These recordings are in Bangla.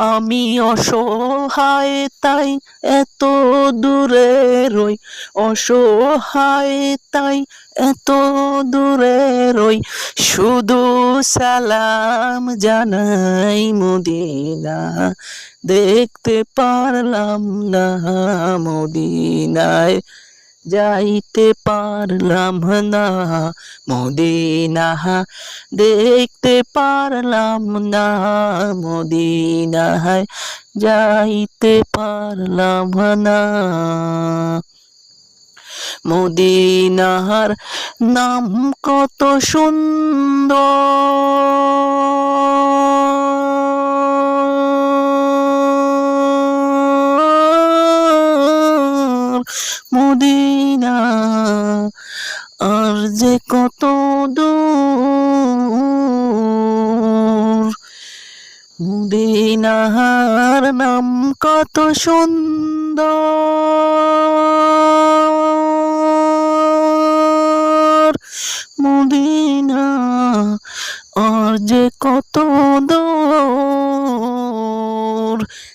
আমি অসহায়, তাই এত দূরে রই। অসহায়, তাই এত দূরে রই। শুধু সালাম জানাই মদিনা। দেখতে পারলাম না মদিনায়। যাইতে পারলাম না মদিনা দেখতে পারলাম না, মদিনায় যাইতে পারলাম না। মদিনার নাম কত সুন্দর। মদিনা আর যে কত দূর। নাম কত সুন্দর। মদিনা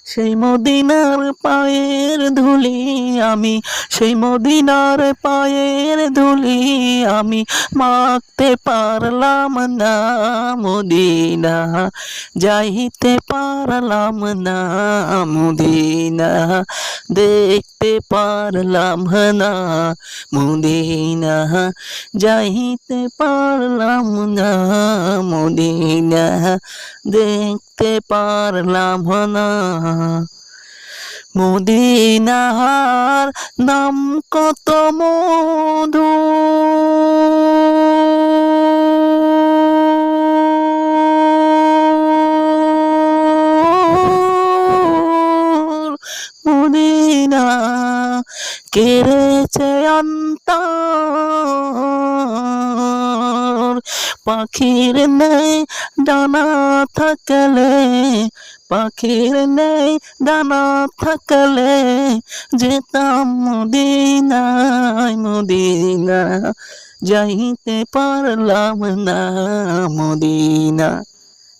সেই মদিনার পায়ের ধুলি আমি, সেই মদিনার পায়ের ধুলি আমি মাখতে পারলাম না মদিনা, যাইতে পারলাম না মদিনা। দেখতে পারলাম না, মদিনা যাইতে পারলাম না, মদিনা দেখতে পারলাম না। মদিনার নাম কত মধু কেড়েছে অন্তর। পাখির নেই ডানা থাকলে, পাখির নেই ডানা থাকলে যেতাম মদিনায়, মদিনা যাইতে পারলাম না মদিনা।